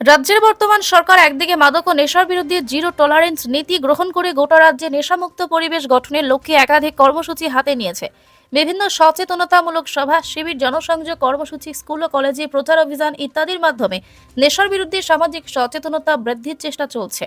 রাজ্যের বর্তমান সরকার একদিকে মাদক ও নেশার বিরুদ্ধে জিরো টলারেন্স নীতি গ্রহণ করে গোটা রাজ্যে নেশামুক্ত পরিবেশ গঠনের লক্ষ্যে একাধিক কর্মসূচি হাতে নিয়েছে। বিভিন্ন সচেতনতামূলক সভা, শিবির, জনসংযোগ কর্মসূচি, স্কুল ও কলেজে প্রচার অভিযান ইত্যাদির মাধ্যমে নেশার বিরুদ্ধে সামাজিক সচেতনতা বৃদ্ধির চেষ্টা চলছে।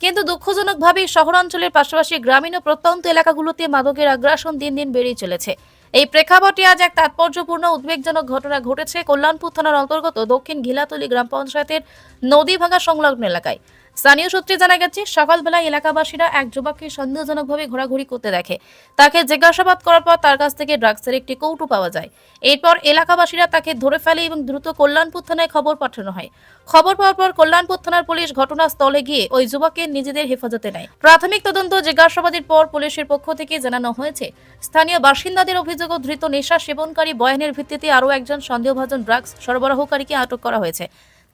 কিন্তু দুঃখজনকভাবে শহরাঞ্চলের পাশাপাশি গ্রামীণ ও প্রত্যন্ত এলাকাগুলোতে মাদকের আগ্রাসন দিন দিন বেড়েই চলেছে। এই প্রেক্ষাপটে আজ এক তাৎপর্যপূর্ণ উদ্বেগজনক ঘটনা ঘটেছে কল্যাণপুর থানার অন্তর্গত দক্ষিণ ঘিলাতলি গ্রাম পঞ্চায়েতের নদীভাঙা সংলগ্ন এলাকায়। স্থানীয় সূত্রে জানা গেছে, সকালবেলায় এলাকাবাসীরা এক যুবককে সন্দেহজনকভাবে ঘোরাঘুরি করতে দেখে। তাকে জিজ্ঞাসাবাদ করার পর তার কাছ থেকে ড্রাগসের একটি কৌটো পাওয়া যায়। এরপর এলাকাবাসীরা তাকে ধরে ফেলে এবং দ্রুত কল্যাণপুর থানায় খবর পাঠানো হয়। খবর পাওয়ার পর কল্যাণপুর থানার পুলিশ ঘটনাস্থলে গিয়ে ওই যুবককে নিজেদের হেফাজতে নেয়। প্রাথমিক তদন্ত, জিজ্ঞাসাবাদের পর পুলিশের পক্ষ থেকে জানানো হয়েছে, স্থানীয় বাসিন্দাদের অভিযোগ ধৃত নেশা সেবনকারী বয়ানের ভিত্তিতে আরও একজন সন্দেহভাজন ড্রাগস সরবরাহকারীকে আটক করা হয়েছে।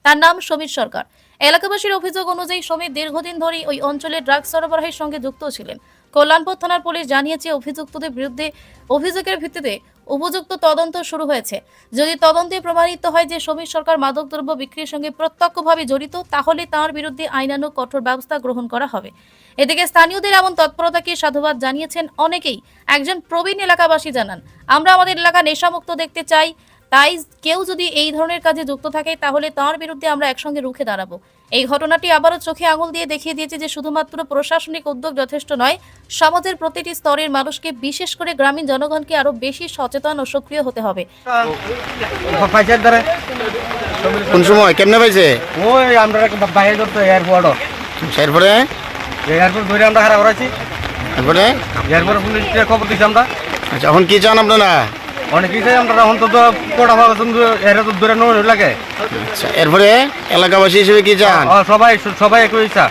তার নাম সমীর সরকার। এলাকাবাসীর অভিযোগ অনুযায়ী সমীর দীর্ঘদিন ধরেই ওই অঞ্চলে ড্রাগ সরবরাহের সঙ্গে যুক্ত ছিলেন। কল্যাণপুর থানার পুলিশ জানিয়েছে, অভিযুক্তদের বিরুদ্ধে অভিযোগের ভিত্তিতে উপযুক্ত তদন্ত শুরু হয়েছে। যদি তদন্তে প্রমাণিত হয় যে সমীর সরকার মাদকদ্রব্য বিক্রির সঙ্গে প্রত্যক্ষভাবে জড়িত, তাহলে তাঁর বিরুদ্ধে আইনানুগ কঠোর ব্যবস্থা গ্রহণ করা হবে। এদিকে স্থানীয়দের এমন তৎপরতাকে সাধুবাদ জানিয়েছেন অনেকেই। একজন প্রবীণ এলাকাবাসী জানান, আমরা আমাদের এলাকা নেশামুক্ত দেখতে চাই তাই কেউ যদি এই ধরনের কাজে যুক্ত থাকে তাহলে তার বিরুদ্ধে আমরা একসঙ্গে রুখে দাঁড়াবো। এই ঘটনাটি আবারও চোখে আঙুল দিয়ে দেখিয়ে দিয়েছে যে শুধুমাত্র প্রশাসনিক উদ্যোগ যথেষ্ট নয় সমাজের প্রতিটি স্তরের মানুষকে বিশেষ করে গ্রামীণ জনগণকে আরও বেশি সচেতন ও সক্রিয় হতে হবে। কোন সময়? কেমনে পাইছে? ওই আমরা বাইরে ধরতো এয়ারপোর্টও এরপরে? এয়ারপোর্ট ধরে আমরা হারা করাছি এরপরে এয়ারপোর্ট পুলিশকে খবর দিছি আমরা। আচ্ছা এখন কি চান আপনারা? অনেক কিছু আমরা অন্তত কোটা কিন্তু এরা তো ধরে নোর লাগে। আচ্ছা এরপরে এলাকাবাসী হিসেবে কি চান? ও, সবাই সবাই একই ইচ্ছা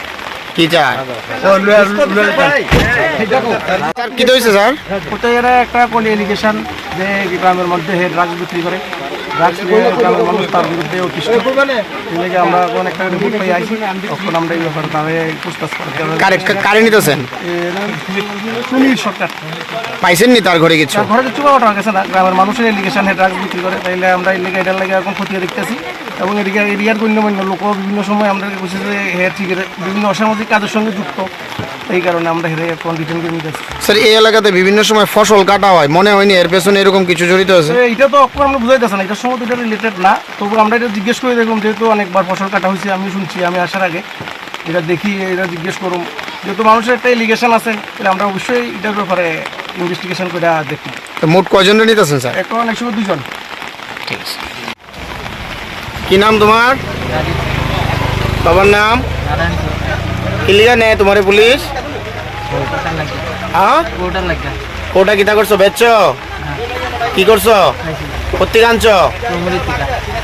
কি স্যার কি হয়েছে স্যার? কোথায় এরা একটা কোন এলিগেশন যে গ্রামের মধ্যে হে ড্রাগস বিক্রি করে ড্রাগস গ্রামের মানুষ তার বিরুদ্ধে অতিষ্ঠ। লেগে আমরা কোন একটা রিপোর্ট পাই আইছি। তখন আমরা এই ব্যাপারে তাহলে পুস্তাস কারে নিতেছেন? সুনীল সরকার। পাইছেন নি তার ঘরে কিছু? ঘরে কিছু পাওয়া গেছে না। গ্রামের মানুষের এলিগেশন হে ড্রাগস বিক্রি করে। তাইলে আমরা এই লেগে এটার লেগে এখন খতিয়ে দেখতেছি। এবং এদিকে এরিয়ার গণ্যমান্য লোক বিভিন্ন সময় আমরা বুঝছি যে হে ঠিক বিভিন্ন অসামাজিক কাজের সঙ্গে যুক্ত। এই কারণে আমরা হেরে এখন রিটার্ন করে স্যার এই এলাকাতে বিভিন্ন সময় ফসল কাটা হয় মনে হয়নি এর পেছনে এরকম কিছু জড়িত আছে? এটা তো অক্ষর আমরা বুঝাইতেছে না এটার সঙ্গে এটা রিলেটেড না। তবু আমরা এটা জিজ্ঞেস করে দেখলাম যেহেতু অনেকবার ফসল কাটা হয়েছে আমি শুনছি আমি আসার আগে। এটা দেখি এটা জিজ্ঞেস করুম। যেহেতু মানুষের একটা এলিগেশন আছে তাহলে আমরা অবশ্যই এটার ব্যাপারে ইনভেস্টিগেশন করে দেখি। তো মোট কয়জন নিতেছেন স্যার? এখন একশো দুজন ঠিক আছে। কি নাম তোমার? বাবার নাম? কিলিয়া নেই তোমার পুলিশ? হ্যাঁ কোটা কিতা করছ, বেচছ? কি করছ? কোথেকে আনছো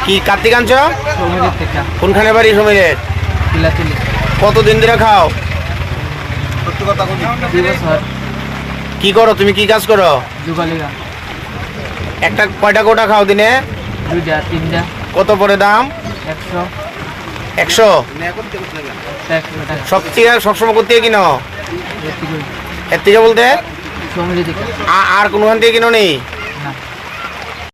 কি কার্তিক আনছো কোনখানে বাড়ি সমীরের? কতদিন ধরে খাও? কি করো, তুমি কি কাজ করো? একটা কয়টা কোটা খাও দিনে? কত পরে দাম? একশো একশো? সব থেকে সবসময় করতে কিনো? এর থেকে বলতে? আর কোনোখান থেকে কিনো নেই